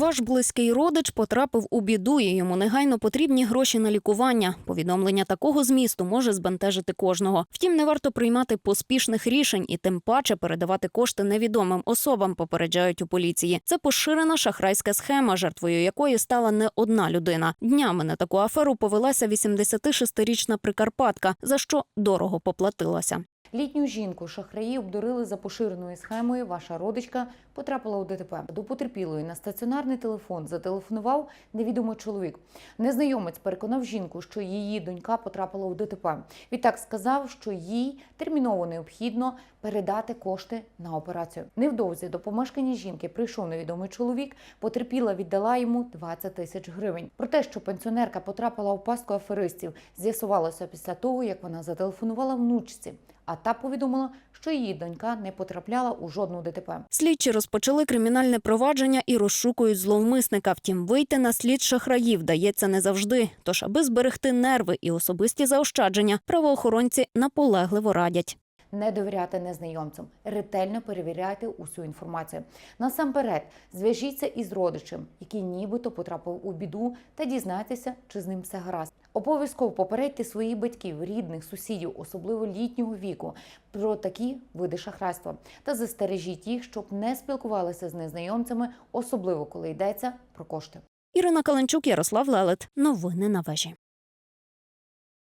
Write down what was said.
Ваш близький родич потрапив у біду, і йому негайно потрібні гроші на лікування. Повідомлення такого змісту може збентежити кожного. Втім, не варто приймати поспішних рішень і тим паче передавати кошти невідомим особам. Попереджають у поліції. Це поширена шахрайська схема, жертвою якої стала не одна людина. Днями на таку аферу повелася 86-річна прикарпатка, за що дорого поплатилася. Літню жінку шахраї обдурили за поширеною схемою. Ваша родичка потрапила у ДТП. До потерпілої на стаціонарний телефон зателефонував невідомий чоловік. Незнайомець переконав жінку, що її донька потрапила у ДТП. Відтак сказав, що їй терміново необхідно передати кошти на операцію. Невдовзі до помешкання жінки прийшов невідомий чоловік. Потерпіла віддала йому 20 тисяч гривень. Про те, що пенсіонерка потрапила у пастку аферистів, з'ясувалося після того, як вона зателефонувала внучці. А та повідомила, що її донька не потрапляла у жодну ДТП. Слідчі розпочали кримінальне провадження і розшукують зловмисника. Втім, вийти на слід шахраїв дається не завжди. Тож, аби зберегти нерви і особисті заощадження, правоохоронці наполегливо радять. Не довіряти незнайомцям, ретельно перевіряйте усю інформацію. Насамперед, зв'яжіться із родичем, який нібито потрапив у біду, та дізнайтеся, чи з ним все гаразд. Обов'язково попередьте своїх батьків, рідних, сусідів, особливо літнього віку, про такі види шахрайства та застережіть їх, щоб не спілкувалися з незнайомцями, особливо коли йдеться про кошти. Ірина Каленчук, Ярослав Лелет. Новини на вежі.